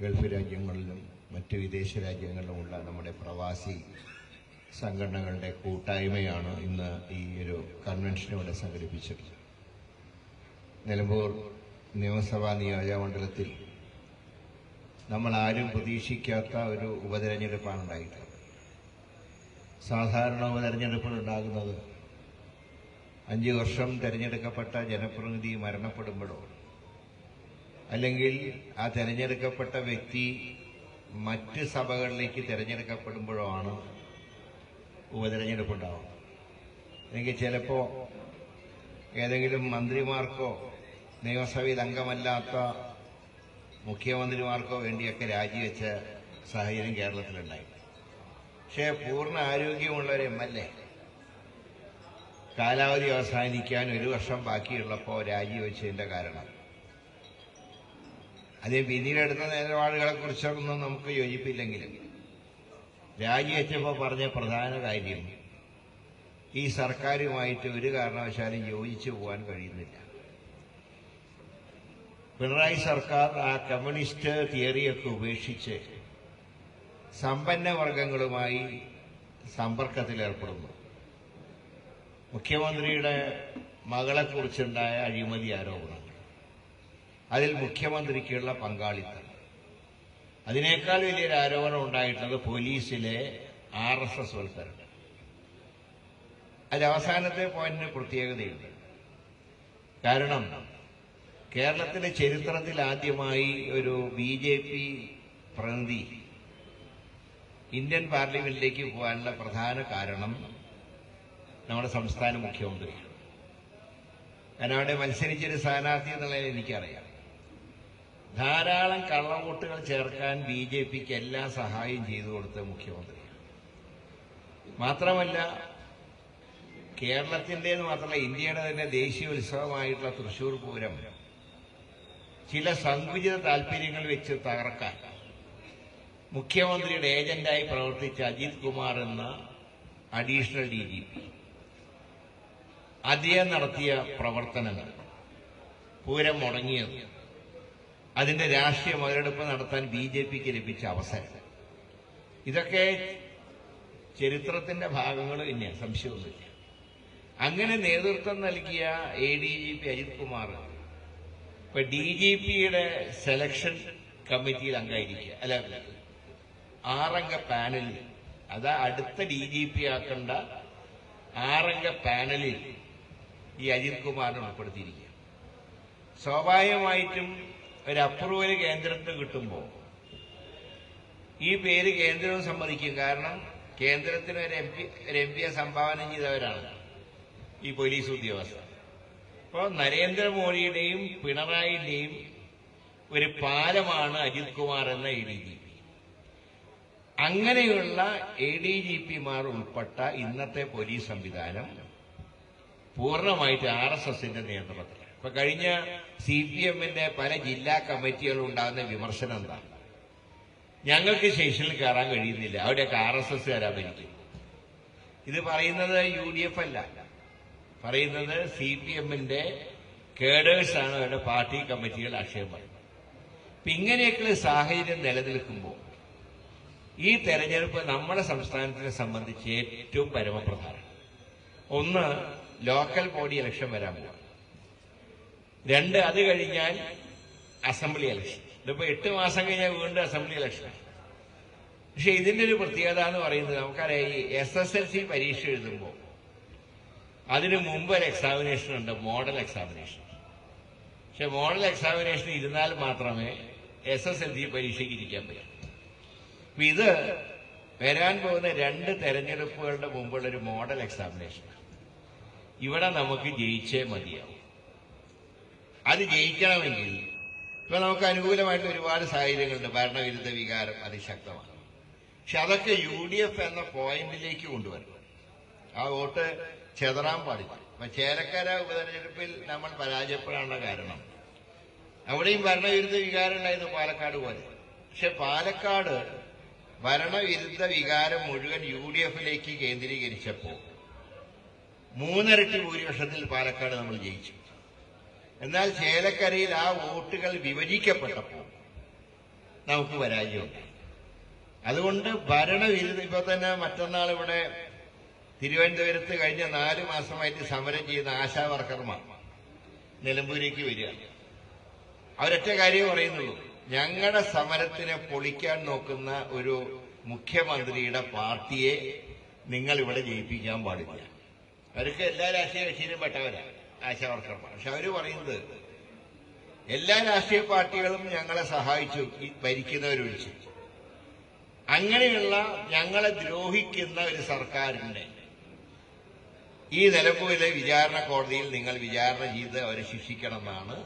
Gulf രാജ്യങ്ങളിലും മറ്റ് വിദേശ രാജ്യങ്ങളിലുമുള്ള നമ്മുടെ പ്രവാസി സംഘടനകളുടെ കൂട്ടായ്മയാണ് ഇന്ന് ഈ ഒരു കൺവെൻഷൻ ഇവിടെ സംഘടിപ്പിച്ചത്. നിലമ്പൂർ നിയമസഭാ നിയോജകമണ്ഡലത്തിൽ നമ്മൾ ആരും പ്രതീക്ഷിക്കാത്ത ഒരു ഉപതെരഞ്ഞെടുപ്പാണ് ഉണ്ടായിട്ടുള്ളത്. സാധാരണ ഉപതെരഞ്ഞെടുപ്പുകൾ ഉണ്ടാകുന്നത് അഞ്ച് വർഷം തിരഞ്ഞെടുക്കപ്പെട്ട ജനപ്രതിനിധി മരണപ്പെടുമ്പോഴോ അല്ലെങ്കിൽ ആ തിരഞ്ഞെടുക്കപ്പെട്ട വ്യക്തി മറ്റ് സഭകളിലേക്ക് തിരഞ്ഞെടുക്കപ്പെടുമ്പോഴോ ആണ് ഉപതെരഞ്ഞെടുപ്പ് ഉണ്ടാവും അല്ലെങ്കിൽ ചിലപ്പോൾ ഏതെങ്കിലും മന്ത്രിമാർക്കോ നിയമസഭയിൽ അംഗമല്ലാത്ത മുഖ്യമന്ത്രിമാർക്കോ വേണ്ടിയൊക്കെ രാജിവെച്ച സാഹചര്യം കേരളത്തിലുണ്ടായി. പക്ഷേ പൂർണ ആരോഗ്യമുള്ള ഒരു എം എൽ എ കാലാവധി അവസാനിക്കാൻ ഒരു വർഷം ബാക്കിയുള്ളപ്പോൾ രാജിവെച്ചതിന്റെ കാരണം അത് വിധിയിലെടുത്ത എടുത്ത നിലപാടുകളെ കുറിച്ചൊന്നും നമുക്ക് യോജിപ്പില്ലെങ്കിലും രാജിവെച്ചപ്പോൾ പറഞ്ഞ പ്രധാന കാര്യം ഈ സർക്കാരുമായിട്ട് ഒരു കാരണവശാലും യോജിച്ചു പോകാൻ കഴിയുന്നില്ല. പിണറായി സർക്കാർ ആ കമ്മ്യൂണിസ്റ്റ് തിയറിയൊക്കെ ഉപേക്ഷിച്ച് സമ്പന്ന വർഗങ്ങളുമായി സമ്പർക്കത്തിലേർപ്പെടുന്നു. മുഖ്യമന്ത്രിയുടെ മകളെക്കുറിച്ചുണ്ടായ അഴിമതി ആരോപണങ്ങൾ അതിൽ മുഖ്യമന്ത്രിക്കുള്ള പങ്കാളിത്തം. അതിനേക്കാൾ വലിയൊരു ആരോപണം ഉണ്ടായിട്ടുള്ളത് പോലീസിലെ ആർ എസ് എസ് വൽക്കരണം. അതിൽ അവസാനത്തെ പോയിന്റിന് പ്രത്യേകതയുണ്ട്. കാരണം കേരളത്തിലെ ചരിത്രത്തിൽ ആദ്യമായി ഒരു ബി ജെ പി പ്രതിനിധി ഇന്ത്യൻ പാർലമെന്റിലേക്ക് പോകാനുള്ള പ്രധാന കാരണം നമ്മുടെ സംസ്ഥാന മുഖ്യമന്ത്രിയാണ്. കാരണം അവിടെ മത്സരിച്ചൊരു സ്ഥാനാർത്ഥി എന്നുള്ളതിൽ എനിക്കറിയാം. ധാരാളം കള്ളവോട്ടുകൾ ചേർക്കാൻ ബി ജെ പിക്ക് എല്ലാ സഹായം ചെയ്തു കൊടുത്ത മുഖ്യമന്ത്രിയാണ്. മാത്രമല്ല കേരളത്തിന്റെന്ന് മാത്രമല്ല ഇന്ത്യയുടെ തന്നെ ദേശീയ ഉത്സവമായിട്ടുള്ള തൃശൂർ പൂരം ചില സങ്കുചിത താല്പര്യങ്ങൾ വെച്ച് തകർക്കാൻ മുഖ്യമന്ത്രിയുടെ ഏജന്റായി പ്രവർത്തിച്ച അജിത് കുമാർ എന്ന അഡീഷണൽ ഡി ജി പി അദ്ദേഹം നടത്തിയ പ്രവർത്തനങ്ങൾ പൂരം മുടങ്ങിയത് അതിന്റെ രാഷ്ട്രീയ മുതലെടുപ്പ് നടത്താൻ ബി ജെ പിക്ക് ലഭിച്ച അവസരം. ഇതൊക്കെ ചരിത്രത്തിന്റെ ഭാഗങ്ങൾ തന്നെയാണ് സംശയമൊന്നുമില്ല അങ്ങനെ നേതൃത്വം നൽകിയ A D G P Ajith Kumar ഇപ്പൊ ഡി ജി പിയുടെ സെലക്ഷൻ കമ്മിറ്റിയിൽ അംഗമായിരിക്കുക. അല്ല ആറംഗ പാനലിൽ അതാ അടുത്ത ഡി ജി പി ആക്കേണ്ട ആറംഗ പാനലിൽ ഈ അജിത് കുമാറിനെ ഉൾപ്പെടുത്തിയിരിക്കുക. സ്വാഭാവികമായിട്ടും ഒരു അപ്രൂവൽ കേന്ദ്രത്തിന് കിട്ടുമ്പോൾ ഈ പേര് കേന്ദ്രവും സമ്മതിക്കും. കാരണം കേന്ദ്രത്തിന് ഒരു എം പി ഒരു എം പിയെ സംഭാവന ചെയ്തവരാണ് ഈ പോലീസ് ഉദ്യോഗസ്ഥർ. അപ്പോൾ നരേന്ദ്രമോദിയുടെയും പിണറായിന്റെയും ഒരു പാലമാണ് അജിത് കുമാർ എന്ന എ ഡി ജി പി. അങ്ങനെയുള്ള എ ഡി ജി പിമാർ ഉൾപ്പെട്ട ഇന്നത്തെ പോലീസ് സംവിധാനം പൂർണമായിട്ട് ആർ എസ് എസിന്റെ നിയന്ത്രണത്തിൽ ഇപ്പൊ കഴിഞ്ഞ സി പി എമ്മിന്റെ പല ജില്ലാ കമ്മിറ്റികളും ഉണ്ടാകുന്ന വിമർശനം എന്താ? ഞങ്ങൾക്ക് സ്റ്റേഷനിൽ കയറാൻ കഴിയുന്നില്ല. അവിടെയൊക്കെ ആർ എസ് എസ് കയറാൻ ഭരിക്കും ഇത് പറയുന്നത് യു ഡി എഫ് അല്ല. പറയുന്നത് സി പി എമ്മിന്റെ കേഡേഴ്സാണ് അവരുടെ പാർട്ടി കമ്മിറ്റികൾ ആക്ഷേപം പറയുന്നത്. അപ്പൊ ഇങ്ങനെയൊക്കെയുള്ള സാഹചര്യം നിലനിൽക്കുമ്പോൾ ഈ തെരഞ്ഞെടുപ്പ് നമ്മുടെ സംസ്ഥാനത്തിനെ സംബന്ധിച്ച് ഏറ്റവും പരമപ്രധാനം. ഒന്ന് ലോക്കൽ ബോഡി ഇലക്ഷൻ വരാൻ പോവാ രണ്ട് അത് കഴിഞ്ഞാൽ അസംബ്ലി ഇലക്ഷൻ ഇതിപ്പോ എട്ട് മാസം കഴിഞ്ഞാൽ വീണ്ടും അസംബ്ലി ഇലക്ഷൻ പക്ഷെ ഇതിന്റെ ഒരു പ്രത്യേകത എന്ന് പറയുന്നത് നമുക്കറിയാം ഈ എസ് എസ് എൽ സി പരീക്ഷ എഴുതുമ്പോൾ അതിനു മുമ്പ് ഒരു എക്സാമിനേഷൻ ഉണ്ട് മോഡൽ എക്സാമിനേഷൻ പക്ഷെ മോഡൽ എക്സാമിനേഷൻ ഇരുന്നാൽ മാത്രമേ എസ് എസ് എൽ സി പരീക്ഷയ്ക്ക് ഇരിക്കാൻ പറ്റൂ. അപ്പൊ ഇത് വരാൻ പോകുന്ന രണ്ട് തെരഞ്ഞെടുപ്പുകളുടെ മുമ്പുള്ള ഒരു മോഡൽ എക്സാമിനേഷൻ ഇവിടെ നമുക്ക് ജയിച്ചേ മതിയാവും. അത് ജയിക്കണമെങ്കിൽ ഇപ്പൊ നമുക്ക് അനുകൂലമായിട്ട് ഒരുപാട് സാഹചര്യങ്ങളുണ്ട്. ഭരണവിരുദ്ധ വികാരം അതിശക്തമാണ് പക്ഷെ അതൊക്കെ യു ഡി എഫ് എന്ന പോയിന്റിലേക്ക് കൊണ്ടുവരണം. ആ വോട്ട് ചെതറാൻ പാടില്ല. അപ്പൊ ചേരക്കര ഉപതെരഞ്ഞെടുപ്പിൽ നമ്മൾ പരാജയപ്പെടാനുള്ള കാരണം അവിടെയും ഭരണവിരുദ്ധ വികാരം ഉണ്ടായിരുന്നു പാലക്കാട് പോലെ. പക്ഷെ പാലക്കാട് ഭരണവിരുദ്ധ വികാരം മുഴുവൻ യു ഡി എഫിലേക്ക് കേന്ദ്രീകരിച്ചപ്പോൾ മൂന്നരട്ടി ഭൂരിപക്ഷത്തിൽ പാലക്കാട് നമ്മൾ ജയിച്ചു. എന്നാൽ ചേലക്കരയിൽ ആ വോട്ടുകൾ വിഭജിക്കപ്പെട്ടപ്പോൾ നമുക്ക് പരാജയമുണ്ട്. അതുകൊണ്ട് ഭരണവിരുദ്ധ ഇപ്പൊ തന്നെ മറ്റന്നാൾ ഇവിടെ തിരുവനന്തപുരത്ത് കഴിഞ്ഞ നാലു മാസമായിട്ട് സമരം ചെയ്യുന്ന ആശാ വർക്കർമാർ നിലമ്പൂരേക്ക് വരിക. അവരൊറ്റ കാര്യം പറയുന്നുള്ളൂ. ഞങ്ങളുടെ സമരത്തിനെ പൊളിക്കാൻ നോക്കുന്ന ഒരു മുഖ്യമന്ത്രിയുടെ പാർട്ടിയെ നിങ്ങൾ ഇവിടെ ജയിപ്പിക്കാൻ പാടില്ല. അവർക്ക് എല്ലാ രാഷ്ട്രീയ കക്ഷിയിലും പെട്ടവരാണ് ആശാ വർക്കർമാർ പക്ഷെ അവർ പറയുന്നത് എല്ലാ രാഷ്ട്രീയ പാർട്ടികളും ഞങ്ങളെ സഹായിച്ചു ഈ ഭരിക്കുന്നവരൊഴിച്ച് അങ്ങനെയുള്ള ഞങ്ങളെ ദ്രോഹിക്കുന്ന ഒരു സർക്കാരിന്റെ ഈ നിലമ്പൂരിലെ വിചാരണ കോടതിയിൽ നിങ്ങൾ വിചാരണ ചെയ്ത് അവരെ ശിക്ഷിക്കണമെന്നാണ്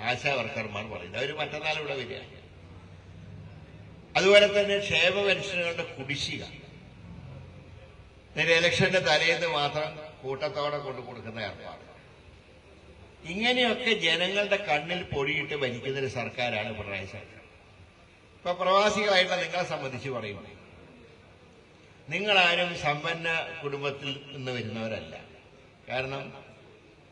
ആശാവർക്കർമാർ പറയുന്നത്. അവർ മറ്റന്നാൾ ഇവിടെ വരിക. അതുപോലെ തന്നെ ക്ഷേമ പെൻഷനുകളുടെ കുടിശ്ശിക. ഇലക്ഷന്റെ തലേന്ന് മാത്രം കൂട്ടത്തോടെ കൊണ്ടു കൊടുക്കുന്ന ഏർപ്പാട്. ഇങ്ങനെയൊക്കെ ജനങ്ങളുടെ കണ്ണിൽ പൊടിയിട്ട് ഭരിക്കുന്ന ഒരു സർക്കാരാണ് പിണറായി സർക്കാർ. ഇപ്പൊ പ്രവാസികളായിട്ടുള്ള നിങ്ങളെ സംബന്ധിച്ച് പറയും. നിങ്ങളാരും സമ്പന്ന കുടുംബത്തിൽ നിന്ന് വരുന്നവരല്ല. കാരണം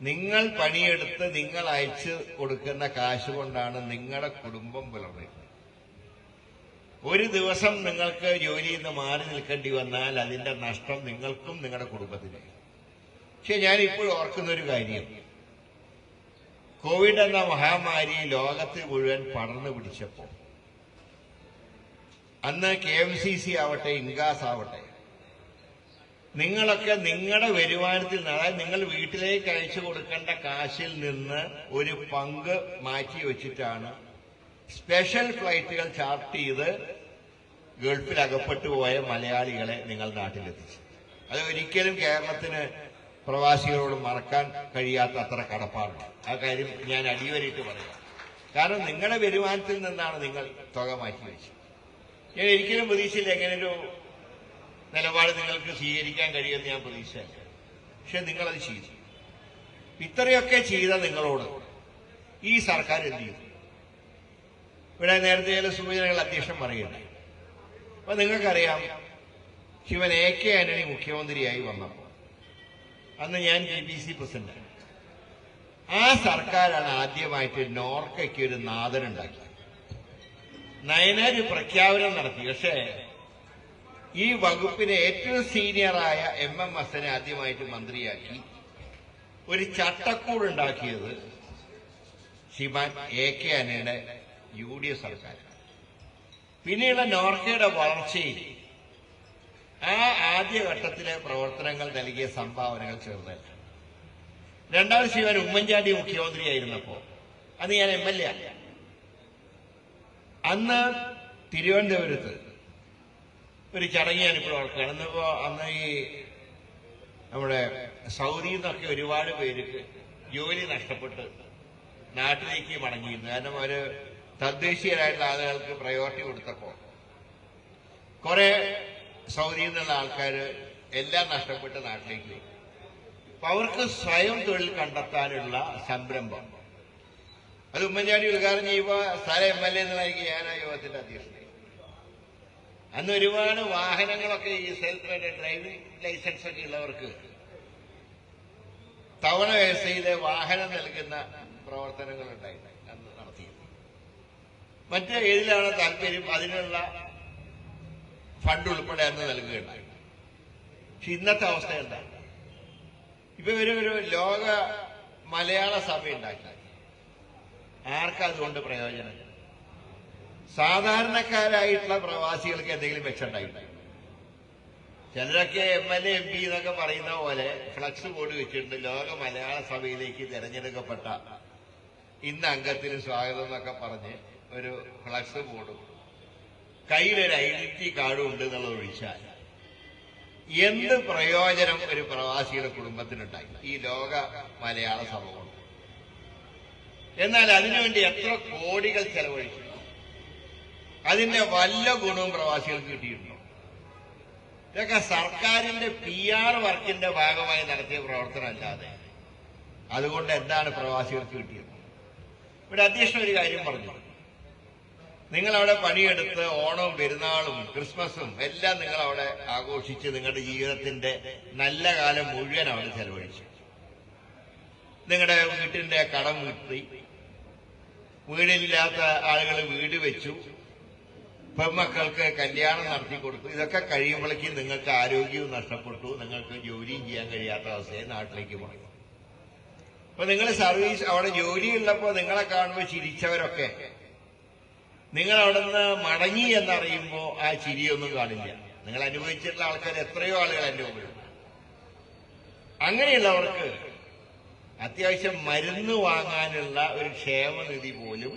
നിങ്ങൾ പണിയെടുത്ത് നിങ്ങൾ അയച്ചു കൊടുക്കുന്ന കാശ് കൊണ്ടാണ് നിങ്ങളുടെ കുടുംബം പുലർന്നത് ഒരു ദിവസം നിങ്ങൾക്ക് ജോലിയിൽ നിന്ന് മാറി നിൽക്കേണ്ടി വന്നാൽ അതിന്റെ നഷ്ടം നിങ്ങൾക്കും നിങ്ങളുടെ കുടുംബത്തിനും പക്ഷെ ഞാൻ ഇപ്പോൾ ഓർക്കുന്ന ഒരു കാര്യം. കോവിഡ് എന്ന മഹാമാരി ലോകത്ത് മുഴുവൻ പടർന്നു പിടിച്ചപ്പോൾ അന്ന് കെ എം സി സി ആവട്ടെ ഇൻഗാസ് ആവട്ടെ നിങ്ങളൊക്കെ നിങ്ങളുടെ വരുമാനത്തിൽ നിന്ന് അതായത് നിങ്ങൾ വീട്ടിലേക്ക് അയച്ചു കൊടുക്കേണ്ട കാശിൽ നിന്ന് ഒരു പങ്ക് മാറ്റി വെച്ചിട്ടാണ് സ്പെഷ്യൽ ഫ്ലൈറ്റുകൾ ചാർട്ട് ചെയ്ത് ഗൾഫിൽ അകപ്പെട്ടു പോയ മലയാളികളെ നിങ്ങൾ നാട്ടിലെത്തിച്ചു അത് ഒരിക്കലും കേരളത്തിന് പ്രവാസികളോട് മറക്കാൻ കഴിയാത്ത അത്ര കടപ്പാടുണ്ട്. ആ കാര്യം ഞാൻ അടിവരയിട്ട് പറയാം. കാരണം നിങ്ങളുടെ വരുമാനത്തിൽ നിന്നാണ് നിങ്ങൾ തുക മാറ്റി വെച്ചത്. ഞാൻ ഒരിക്കലും പ്രതീക്ഷയില്ല എങ്ങനെയൊരു നിലപാട് നിങ്ങൾക്ക് സ്വീകരിക്കാൻ കഴിയുമെന്ന് ഞാൻ പ്രതീക്ഷയില്ല പക്ഷെ നിങ്ങളത് ചെയ്തു. ഇത്രയൊക്കെ ചെയ്ത നിങ്ങളോട് ഈ സർക്കാർ എന്ത് ചെയ്തു? ഇവിടെ നേരത്തെ ചില സൂചനകൾ അധ്യക്ഷൻ പറയുന്നുണ്ട് അപ്പൊ നിങ്ങൾക്കറിയാം ശിവൻ എ കെ ആന്റണി മുഖ്യമന്ത്രിയായി വന്നപ്പോൾ അന്ന് ഞാൻ ജി പി സി പ്രസിഡന്റ്. ആ സർക്കാരാണ് ആദ്യമായിട്ട് നോർക്കയ്ക്ക് ഒരു നാദനുണ്ടാക്കിയത് നയനാര് പ്രഖ്യാപനം നടത്തി. പക്ഷേ ഈ വകുപ്പിനെ ഏറ്റവും സീനിയറായ എം എം എസിനെ ആദ്യമായിട്ട് മന്ത്രിയാക്കി. ഒരു ചട്ടക്കൂടുണ്ടാക്കിയത് ശ്രീമാൻ എ കെ അനയുടെ യു ഡി എഫ് സർക്കാർ പിന്നീട് നോർക്കയുടെ വളർച്ചയിൽ ആ ആദ്യഘട്ടത്തിലെ പ്രവർത്തനങ്ങൾ നൽകിയ സംഭാവനകൾ ചെറുതല്ല. രണ്ടാമത് ശിവൻ ഉമ്മൻചാണ്ടി മുഖ്യമന്ത്രിയായിരുന്നപ്പോ അന്ന് ഞാൻ എം എൽ എ അല്ല. അന്ന് തിരുവനന്തപുരത്ത് ഒരു ചടങ്ങ് ഞാനിപ്പോൾ ഓർക്കുകയാണ്. അന്ന് ഈ നമ്മുടെ സൗദിയിൽ നിന്നൊക്കെ ഒരുപാട് പേർക്ക് ജോലി നഷ്ടപ്പെട്ട് നാട്ടിലേക്ക് മടങ്ങിയിരുന്നു. കാരണം ഒരു തദ്ദേശീയരായിട്ടുള്ള ആളുകൾക്ക് പ്രയോറിറ്റി കൊടുത്തപ്പോൾ കുറെ സൗദിയിൽ ആൾക്കാർ എല്ലാം നഷ്ടപ്പെട്ട് നാട്ടിലേക്ക് വരും. അപ്പൊ അവർക്ക് സ്വയം തൊഴിൽ കണ്ടെത്താനുള്ള സംരംഭം. അത് ഉമ്മൻചാണ്ടി ഉദ്ഘാടനം ചെയ്യുമ്പോൾ സ്ഥല എം എൽ എ എന്നായിരിക്കും ഞാൻ ആ യോഗത്തിന്റെ അധ്യക്ഷൻ അന്ന് ഒരുപാട് വാഹനങ്ങളൊക്കെ ഈ സെൽഫ് ഡ്രൈവിംഗ് ലൈസൻസ് ഒക്കെ ഉള്ളവർക്ക് തവണ വ്യവസ്ഥയിലെ വാഹനം നൽകുന്ന പ്രവർത്തനങ്ങൾ ഉണ്ടായിട്ടുണ്ട് അന്ന് നടത്തിയത്. മറ്റ് ഏതിലാണ് താല്പര്യം? അതിനുള്ള ഫണ്ട് ഉൾപ്പെടെ അന്ന് നൽകുകയുണ്ടായി പക്ഷെ ഇന്നത്തെ അവസ്ഥ എന്താണ് ഇപ്പൊ ഇവർ ഒരു ലോക മലയാള സഭ ഉണ്ടാക്കി ആർക്കാ അതുകൊണ്ട് പ്രയോജനം? സാധാരണക്കാരായിട്ടുള്ള പ്രവാസികൾക്ക് എന്തെങ്കിലും മെച്ചമുണ്ടായിട്ടുണ്ട് ചിലരൊക്കെ M L A M P എന്നൊക്കെ പറയുന്ന പോലെ ഫ്ലക്സ് ബോർഡ് വെച്ചിട്ടുണ്ട് ലോക മലയാള സഭയിലേക്ക് തിരഞ്ഞെടുക്കപ്പെട്ട ഇന്ന് അംഗത്തിന് സ്വാഗതം എന്നൊക്കെ പറഞ്ഞ് ഒരു ഫ്ലക്സ് ബോർഡും കയ്യിലൊരു ഐഡന്റിറ്റി കാർഡും ഉണ്ട് എന്നുള്ളത് ഒഴിച്ചാൽ എന്ത് പ്രയോജനം ഒരു പ്രവാസിയുടെ കുടുംബത്തിനുണ്ടായി? ഈ ലോക മലയാള സമൂഹം. എന്നാൽ അതിനുവേണ്ടി എത്ര കോടികൾ ചെലവഴിച്ചു? അതിന്റെ വല്ല ഗുണവും പ്രവാസികൾക്ക് കിട്ടിയിട്ടുണ്ടോ? ഇതൊക്കെ സർക്കാരിന്റെ പി ആർ വർക്കിന്റെ ഭാഗമായി നടത്തിയ പ്രവർത്തനമല്ലാതെ. അതുകൊണ്ട് എന്താണ് പ്രവാസികൾക്ക് കിട്ടിയത്? ഇവിടെ അധ്യക്ഷൻ ഒരു കാര്യം പറഞ്ഞു. നിങ്ങൾ അവിടെ പണിയെടുത്ത് ഓണവും പെരുന്നാളും ക്രിസ്മസും എല്ലാം നിങ്ങൾ അവിടെ ആഘോഷിച്ച് നിങ്ങളുടെ ജീവിതത്തിന്റെ നല്ല കാലം മുഴുവൻ അവിടെ ചെലവഴിച്ചു. നിങ്ങളുടെ വീട്ടിന്റെ കടം വീട്ടി. വീടില്ലാത്ത ആളുകൾ വീട് വെച്ചു. പെൺമക്കൾക്ക് കല്യാണം നടത്തി കൊടുത്തു. ഇതൊക്കെ കഴിയുമ്പോഴേക്കും നിങ്ങൾക്ക് ആരോഗ്യവും നഷ്ടപ്പെട്ടു. നിങ്ങൾക്ക് ജോലിയും ചെയ്യാൻ കഴിയാത്ത അവസ്ഥയെ നാട്ടിലേക്ക് മടങ്ങും അപ്പൊ നിങ്ങൾ സർവീസ് അവിടെ ജോലിയുള്ളപ്പോ നിങ്ങളെ കാണുമ്പോൾ ചിരിച്ചവരൊക്കെ നിങ്ങൾ അവിടെ നിന്ന് മടങ്ങി എന്നറിയുമ്പോൾ ആ ചിരിയൊന്നും കാണില്ല. നിങ്ങൾ അനുഭവിച്ചിട്ടുള്ള ആൾക്കാർ എത്രയോ ആളുകൾ അനുഭവപ്പെടും അങ്ങനെയുള്ളവർക്ക് അത്യാവശ്യം മരുന്ന് വാങ്ങാനുള്ള ഒരു ക്ഷേമനിധി പോലും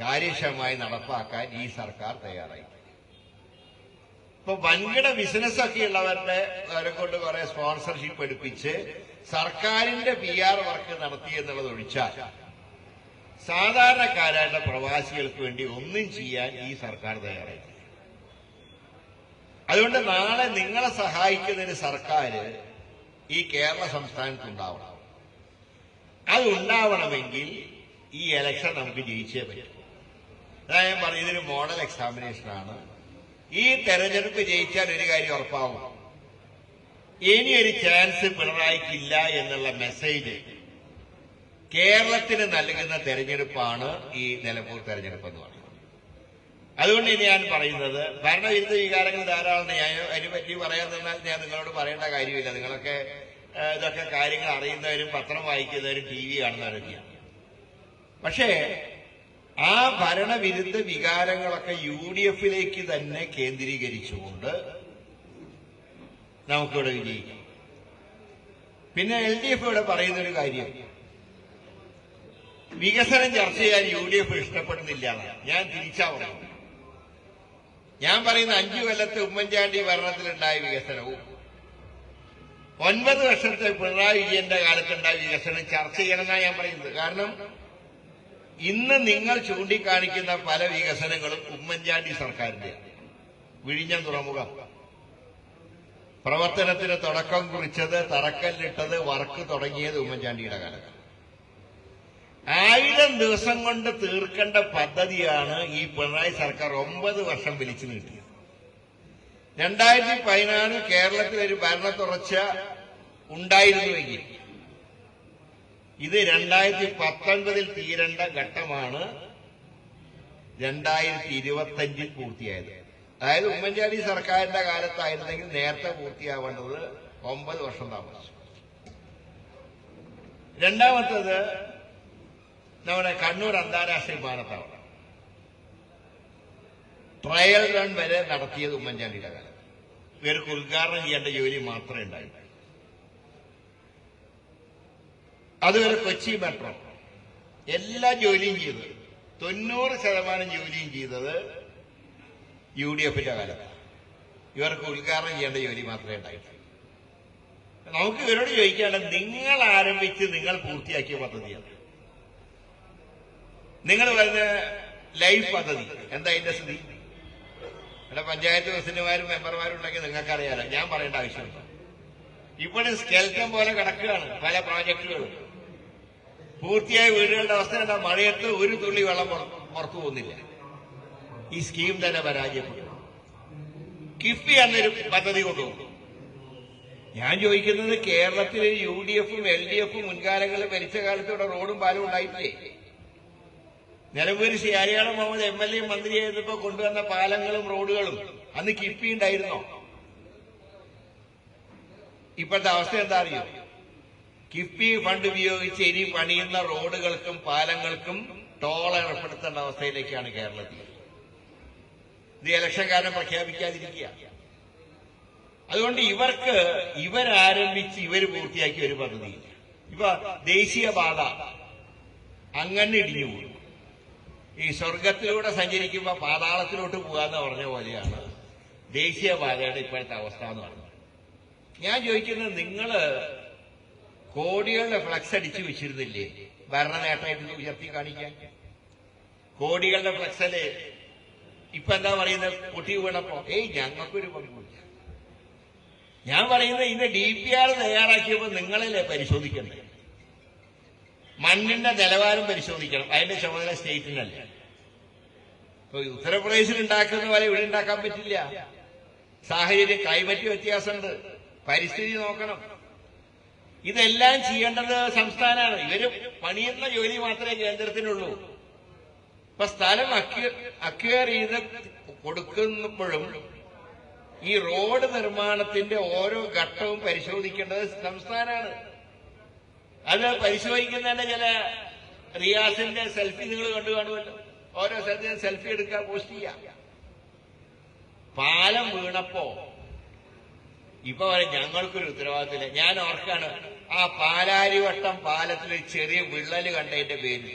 കാര്യക്ഷമമായി നടപ്പാക്കാൻ ഈ സർക്കാർ തയ്യാറായി. ഇപ്പൊ വൻകിട ബിസിനസ്സൊക്കെ ഉള്ളവരുടെ അവരെ കൊണ്ട് കുറെ സ്പോൺസർഷിപ്പ് എടുപ്പിച്ച് സർക്കാരിന്റെ പി ആർ വർക്ക് നടത്തി എന്നുള്ളത് ഒഴിച്ചാൽ സാധാരണക്കാരായിട്ടുള്ള പ്രവാസികൾക്ക് വേണ്ടി ഒന്നും ചെയ്യാൻ ഈ സർക്കാർ തയ്യാറായി അതുകൊണ്ട് നാളെ നിങ്ങളെ സഹായിക്കുന്നതിന് സർക്കാർ ഈ കേരള സംസ്ഥാനത്ത് ഉണ്ടാവണം. അത് ഈ ഇലക്ഷൻ നമുക്ക് ജയിച്ചേ പറ്റും. അതാ ഞാൻ പറഞ്ഞ ഇതൊരു മോഡൽ എക്സാമിനേഷനാണ് ഈ തെരഞ്ഞെടുപ്പ് ജയിച്ചാൽ ഒരു കാര്യം ഉറപ്പാവും. ഇനിയൊരു ചാൻസ് പിണറായിക്കില്ല എന്നുള്ള മെസ്സേജ് കേരളത്തിന് നൽകുന്ന തെരഞ്ഞെടുപ്പാണ് ഈ നിലമ്പൂർ തെരഞ്ഞെടുപ്പ് എന്ന് പറയുന്നത്. അതുകൊണ്ട് ഇനി ഞാൻ പറയുന്നത് ഭരണവിരുദ്ധ വികാരങ്ങൾ ധാരാളം ഞാൻ അതിനെപ്പറ്റി പറയാൻ തന്നാൽ ഞാൻ നിങ്ങളോട് പറയേണ്ട കാര്യമില്ല. നിങ്ങളൊക്കെ ഇതൊക്കെ കാര്യങ്ങൾ അറിയുന്നവരും പത്രം വായിക്കുന്നവരും ടി വി കാണുന്നവരൊക്കെയാണ് പക്ഷേ ആ ഭരണവിരുദ്ധ വികാരങ്ങളൊക്കെ യു ഡി എഫിലേക്ക് തന്നെ കേന്ദ്രീകരിച്ചുകൊണ്ട് നമുക്കിവിടെ വിജയിക്കാം. പിന്നെ എൽ ഡി എഫ് ഇവിടെ പറയുന്നൊരു കാര്യം. വികസനം ചർച്ച ചെയ്യാൻ യു ഡി എഫ് ഇഷ്ടപ്പെടുന്നില്ല. ഞാൻ തിരിച്ചാ പറഞ്ഞു ഞാൻ പറയുന്ന അഞ്ചു കൊല്ലത്തെ ഉമ്മൻചാണ്ടി ഭരണത്തിലുണ്ടായ വികസനവും ഒൻപത് വർഷത്തെ പിണറായി വിജയന്റെ കാലത്തുണ്ടായ വികസനം ചർച്ച ചെയ്യണമെന്നാണ് ഞാൻ പറയുന്നത്. കാരണം ഇന്ന് നിങ്ങൾ ചൂണ്ടിക്കാണിക്കുന്ന പല വികസനങ്ങളും ഉമ്മൻചാണ്ടി സർക്കാരിന്റെ. വിഴിഞ്ഞ തുറമുഖം. പ്രവർത്തനത്തിന് തുടക്കം കുറിച്ചത് തറക്കല്ലിട്ടത് വർക്ക് തുടങ്ങിയത് ഉമ്മൻചാണ്ടിയുടെ കാലത്ത്. ആയിരം ദിവസം കൊണ്ട് തീർക്കേണ്ട പദ്ധതിയാണ് ഈ പിണറായി സർക്കാർ ഒമ്പത് വർഷം വിളിച്ചു നീട്ടിയത്. രണ്ടായിരത്തി പതിനാറിൽ കേരളത്തിൽ ഒരു ഭരണ തുടർച്ച ഉണ്ടായിരുന്നുവെങ്കിൽ ഇത് രണ്ടായിരത്തി പത്തൊൻപതിൽ തീരേണ്ട ഘട്ടമാണ് രണ്ടായിരത്തി ഇരുപത്തഞ്ചിൽ പൂർത്തിയായത്. അതായത് ഉമ്മൻചാണ്ടി സർക്കാരിന്റെ കാലത്തായിരുന്നെങ്കിൽ നേരത്തെ പൂർത്തിയാവേണ്ടത് ഒമ്പത് വർഷം താമസിച്ചു. രണ്ടാമത്തത് നമ്മുടെ കണ്ണൂർ അന്താരാഷ്ട്ര വിമാനത്താവളം. ട്രയൽ റൺ വരെ നടത്തിയത് ഉമ്മൻചാണ്ടിയുടെ കാലം ഇവർക്ക് ഉദ്ഘാടനം ചെയ്യേണ്ട ജോലി മാത്രമേ ഉണ്ടായിട്ടുള്ളൂ അതുവരെ കൊച്ചി മെട്രോ. എല്ലാ ജോലിയും ചെയ്തത് തൊണ്ണൂറ് ശതമാനം ജോലിയും ചെയ്തത് യു ഡി എഫിന്റെ കാലത്താണ്. ഇവർക്ക് ഉദ്ഘാടനം ചെയ്യേണ്ട ജോലി മാത്രമേ ഉണ്ടായിട്ടുള്ളൂ. നമുക്ക് ഇവരോട് ചോദിക്കാനുള്ളത് നിങ്ങൾ ആരംഭിച്ച് നിങ്ങൾ പൂർത്തിയാക്കിയ പദ്ധതിയാണ്? നിങ്ങൾ പറഞ്ഞ ലൈഫ് പദ്ധതി. എന്താ അതിന്റെ സ്ഥിതി? ഇവിടെ പഞ്ചായത്ത് പ്രസിഡന്റുമാരും മെമ്പർമാരും ഉണ്ടെങ്കിൽ നിങ്ങൾക്കറിയാലോ. ഞാൻ പറയേണ്ട ആവശ്യമില്ല. ഇവിടെ സ്കെൽറ്റം പോലെ കിടക്കുകയാണ് പല പ്രോജക്റ്റുകളും പൂർത്തിയായ വീടുകളുടെ അവസ്ഥ എന്താ മഴയത്ത് ഒരു തുള്ളി വെള്ളം പുറ- പുറത്തു പോകുന്നില്ല. ഈ സ്കീം തന്നെ പരാജയപ്പെട്ടു. കിഫ്ബി എന്നൊരു പദ്ധതി കൊണ്ടുപോകും ഞാൻ ചോദിക്കുന്നത് കേരളത്തിൽ യു ഡി എഫും എൽ ഡി എഫും മുൻകാലങ്ങളിൽ ഭരിച്ച കാലത്ത് ഇവിടെ റോഡും പാലും ഉണ്ടായിട്ടില്ലേ? Nilambur Shri അരിയാളം Muhammad M L A മന്ത്രിയായിരുന്നപ്പോ കൊണ്ടുവന്ന പാലങ്ങളും റോഡുകളും അന്ന് കിപ്പി ഉണ്ടായിരുന്നോ? ഇപ്പോഴത്തെ അവസ്ഥ എന്താ അറിയോ? കിഫ്ബി ഫണ്ട് ഉപയോഗിച്ച് ഇനി പണിയുന്ന റോഡുകൾക്കും പാലങ്ങൾക്കും ടോൾ ഏർപ്പെടുത്തേണ്ട അവസ്ഥയിലേക്കാണ് കേരളത്തിൽ ഇത് ഇലക്ഷൻ കാരണം പ്രഖ്യാപിക്കാതിരിക്കുക. അതുകൊണ്ട് ഇവർക്ക് ഇവരാരംഭിച്ച് ഇവർ പൂർത്തിയാക്കിയ ഒരു പദ്ധതിയില്ല. ഇപ്പൊ ദേശീയപാത അങ്ങനെ ഇടിഞ്ഞു പോകും ഈ സ്വർഗത്തിലൂടെ സഞ്ചരിക്കുമ്പോ പാതാളത്തിലോട്ട് പോകാന്ന് പറഞ്ഞ പോലെയാണ് ദേശീയപാതയുടെ ഇപ്പോഴത്തെ അവസ്ഥ എന്ന് പറഞ്ഞത്. ഞാൻ ചോദിക്കുന്നത് നിങ്ങൾ കോടികളുടെ ഫ്ലക്സ് അടിച്ചു വെച്ചിരുന്നില്ലേ? ഭരണ നേട്ടമായിട്ട് ഉയർത്തി കാണിക്കാൻ. കോടികളുടെ ഫ്ലക്സൽ ഇപ്പൊ എന്താ പറയുന്നത്? പൊട്ടി വീണപ്പോ? ഏയ് ഞങ്ങൾക്കൊരു പങ്കുമില്ല ഞാൻ പറയുന്നത് ഇതിന്റെ ഡി പി ആർ തയ്യാറാക്കിയപ്പോ നിങ്ങളല്ലേ പരിശോധിക്കണ്ടേ മണ്ണിന്റെ നിലവാരം പരിശോധിക്കണം. അതിന്റെ ചുമതല സ്റ്റേറ്റിനല്ലേ. ഇപ്പൊ ഉത്തർപ്രദേശിൽ ഉണ്ടാക്കുന്ന പോലെ ഇവിടെ ഉണ്ടാക്കാൻ പറ്റില്ല. സാഹചര്യം ക്ലൈമറ്റ് വ്യത്യാസമുണ്ട്. പരിസ്ഥിതി നോക്കണം. ഇതെല്ലാം ചെയ്യേണ്ടത് സംസ്ഥാനമാണ്. ഇവർ പണിയുന്ന ജോലി മാത്രമേ കേന്ദ്രത്തിനുള്ളൂ. ഇപ്പൊ സ്ഥലം അക്വയർ ചെയ്ത് കൊടുക്കുമ്പോഴും ഈ റോഡ് നിർമ്മാണത്തിന്റെ ഓരോ ഘട്ടവും പരിശോധിക്കേണ്ടത് സംസ്ഥാനമാണ്. അത് പരിശോധിക്കുന്നതിന്റെ ചില റിയാസിന്റെ സെൽഫി നിങ്ങൾ കണ്ടു കാണുമല്ലോ. ഓരോ സ്ഥലത്തും സെൽഫി എടുക്കുക പോസ്റ്റ് ചെയ്യാം. പാലം വീണപ്പോ ഇപ്പൊ ഞങ്ങൾക്കൊരു ഉത്തരവാദിത്തമില്ല. ഞാൻ ഓർക്കാണ് ആ പാലാരിവട്ടം പാലത്തിലെ ചെറിയ വിള്ളൽ കണ്ടതിന്റെ പേര്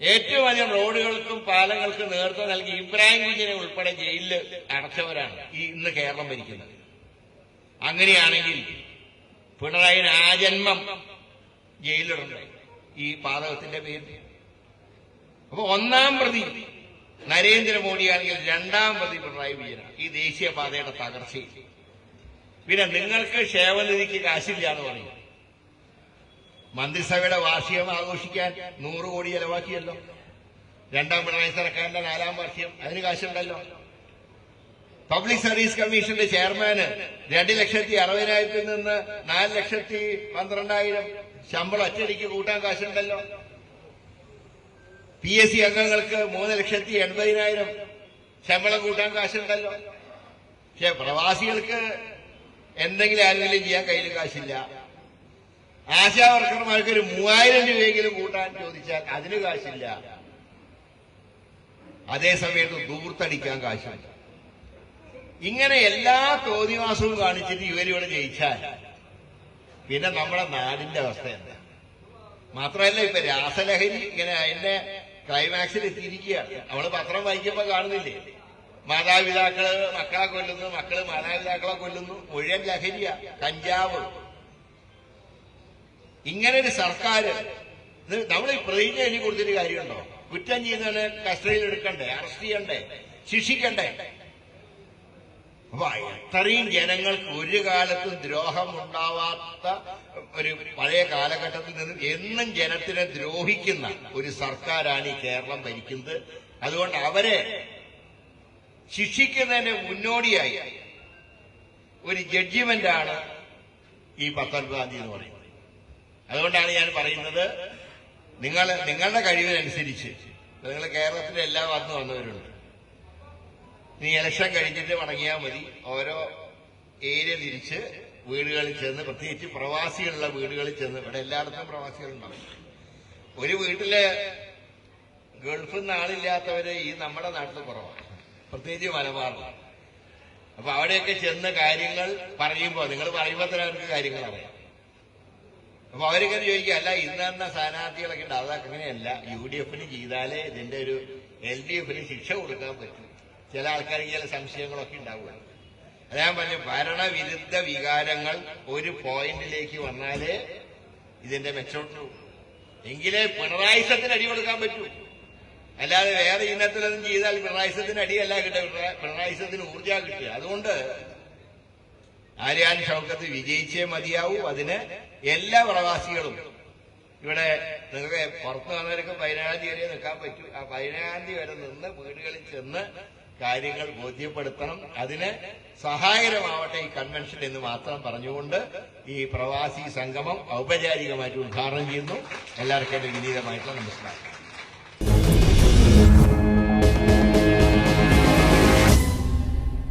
ഏറ്റവും അധികം റോഡുകൾക്കും പാലങ്ങൾക്കും നേതൃത്വം നൽകി ഇബ്രാഹിം കുഞ്ഞിനെ ഉൾപ്പെടെ ജയിലിൽ അടച്ചവരാണ് ഈ ഇന്ന് കേരളം ഭരിക്കുന്നത്. അങ്ങനെയാണെങ്കിൽ പിണറായിന് ജന്മം ജയിലിലുണ്ട്. ഈ പാതകത്തിന്റെ പേരിൽ. അപ്പൊ ഒന്നാം പ്രതി നരേന്ദ്രമോദിയാണെങ്കിൽ രണ്ടാം പ്രതി പിണറായി വിജയനാണ്. ഈ ദേശീയപാതയുടെ തകർച്ചയിൽ. പിന്നെ നിങ്ങൾക്ക് ക്ഷേമനിധിക്ക് കാശില്ല എന്ന് പറയും. മന്ത്രിസഭയുടെ വാർഷികം ആഘോഷിക്കാൻ നൂറ് കോടി ചെലവാക്കിയല്ലോ. രണ്ടാം പിണറായി സർക്കാരിന്റെ നാലാം വാർഷികം അതിന് കാശുണ്ടല്ലോ. പബ്ലിക് സർവീസ് കമ്മീഷന്റെ ചെയർമാന് രണ്ട് ലക്ഷത്തി അറുപതിനായിരത്തിൽ നിന്ന് നാല് ലക്ഷത്തി പന്ത്രണ്ടായിരം ശമ്പളം ഒറ്റയടിക്ക് കൂട്ടാൻ കാശുണ്ടല്ലോ. പി എസ് സി അംഗങ്ങൾക്ക് മൂന്ന് ലക്ഷത്തി എൺപതിനായിരം ശമ്പളം കൂട്ടാൻ കാശുണ്ടല്ലോ. പക്ഷെ പ്രവാസികൾക്ക് എന്തെങ്കിലും ആരെങ്കിലും ചെയ്യാൻ കയ്യിൽ കാശില്ല. ആശാ വർക്കർമാർക്ക് ഒരു മൂവായിരം രൂപയെങ്കിലും കൂട്ടാൻ ചോദിച്ചാൽ അതിന് കാശില്ല. അതേസമയത്ത് ദൂർത്തടിക്കാൻ കാശില്ല ഇങ്ങനെ എല്ലാ തോതിവാസവും കാണിച്ചിട്ട് ഇവരിവിടെ ജയിച്ചാൽ പിന്നെ നമ്മുടെ നാടിന്റെ അവസ്ഥ എന്താ? മാത്രമല്ല ഇപ്പൊ രാസലഹരി ഇങ്ങനെ അതിന്റെ ക്ലൈമാക്സിൽ എത്തിയിരിക്കുകയാണ്. നമ്മൾ പത്രം വായിക്കുമ്പോ കാണുന്നില്ലേ? മാതാപിതാക്കൾ മക്കളെ കൊല്ലുന്നു മക്കൾ മാതാപിതാക്കളെ കൊല്ലുന്നു മുഴുവൻ ലഹരിയ കഞ്ചാവ്. ഇങ്ങനെ ഒരു സർക്കാർ നമ്മൾ ഈ പ്രതിജ്ഞ എഴുതി കൊടുത്തിട്ട് കാര്യമുണ്ടോ? കുറ്റം ചെയ്യുന്നവനെ കസ്റ്റഡിയിൽ എടുക്കണ്ടേ? അറസ്റ്റ് ചെയ്യണ്ടേ? ശിക്ഷിക്കണ്ടേ? അപ്പൊ ജനങ്ങൾക്ക് ഒരു കാലത്തും ദ്രോഹമുണ്ടാവാത്ത ഒരു പഴയ കാലഘട്ടത്തിൽ നിന്ന് എന്നും ജനത്തിനെ ദ്രോഹിക്കുന്ന ഒരു സർക്കാരാണ് ഈ കേരളം ഭരിക്കുന്നത്. അതുകൊണ്ട് അവരെ ശിക്ഷിക്കുന്നതിന് മുന്നോടിയായി ഒരു ജഡ്ജിമെന്റാണ് ഈ പത്തൊൻപതാം തീയതി എന്ന് പറയുന്നത്. അതുകൊണ്ടാണ് ഞാൻ പറയുന്നത് നിങ്ങൾ നിങ്ങളുടെ കഴിവിനനുസരിച്ച് നിങ്ങൾ കേരളത്തിലെ എല്ലാ വന്നവരുണ്ട്. ഇനി ഇലക്ഷൻ കഴിഞ്ഞിട്ട് മടങ്ങിയാൽ മതി. ഓരോ ഏരിയ തിരിച്ച് വീടുകളിൽ ചെന്ന് പ്രത്യേകിച്ച് പ്രവാസികളുള്ള വീടുകളിൽ ചെന്ന് ഇവിടെ എല്ലായിടത്തും പ്രവാസികളുണ്ടാവും. ഒരു വീട്ടിൽ ഗൾഫിൽ നിന്ന് ആളില്ലാത്തവര് ഈ നമ്മുടെ നാട്ടിൽ കുറവാണ്. പ്രത്യേകിച്ച് മലബാറിൽ അപ്പൊ അവിടെയൊക്കെ ചെന്ന് കാര്യങ്ങൾ പറയുമ്പോൾ നിങ്ങൾ പറയുമ്പോൾ തന്നെ അവർക്ക് കാര്യങ്ങൾ അറിയാം. അപ്പൊ അവരിങ്ങനെ ചോദിക്കുക അല്ല ഇന്ന സ്ഥാനാർത്ഥികളൊക്കെ ഉണ്ട് അതൊക്കെ അങ്ങനെയല്ല. യു ഡി എഫിന് ചെയ്താലേ ഇതിന്റെ ഒരു എൽ ഡി എഫിന് ശിക്ഷ കൊടുക്കാൻ പറ്റും. ചില ആൾക്കാർക്ക് ചില സംശയങ്ങളൊക്കെ ഉണ്ടാവുക. അതാ പറഞ്ഞു ഭരണവിരുദ്ധ വികാരങ്ങൾ ഒരു പോയിന്റിലേക്ക് വന്നാലേ ഇതിന്റെ മെച്ചോട്ടു എങ്കിലേ പിണറായിസത്തിന് അടി കൊടുക്കാൻ പറ്റൂ. അല്ലാതെ വേറെ ഇനത്തിലൊന്നും ചെയ്താൽ പിണറായിസത്തിന് അടിയല്ല കിട്ടുക. പിണറാ- പിണറായിസത്തിന് ഊർജ കിട്ടുക. അതുകൊണ്ട് ആര്യാൻ ഷൗക്കത്ത് വിജയിച്ചേ മതിയാവൂ. അതിന് എല്ലാ പ്രവാസികളും ഇവിടെ നിങ്ങൾക്ക് പുറത്തു വന്നവർക്ക് പതിനേഴാം തീയതി വരെ നിൽക്കാൻ പറ്റൂ. ആ പതിനേഴാം തീയതി വരെ നിന്ന് വീടുകളിൽ ചെന്ന് കാര്യങ്ങൾ ബോധ്യപ്പെടുത്തണം. അതിന് സഹായകരമാവട്ടെ ഈ കൺവെൻഷൻ എന്ന് മാത്രം പറഞ്ഞുകൊണ്ട് ഈ പ്രവാസി സംഗമം ഔപചാരികമായിട്ട് ഉദ്ഘാടനം ചെയ്യുന്നു. എല്ലാവർക്കും വിനീതമായിട്ടുള്ള നമസ്കാരം.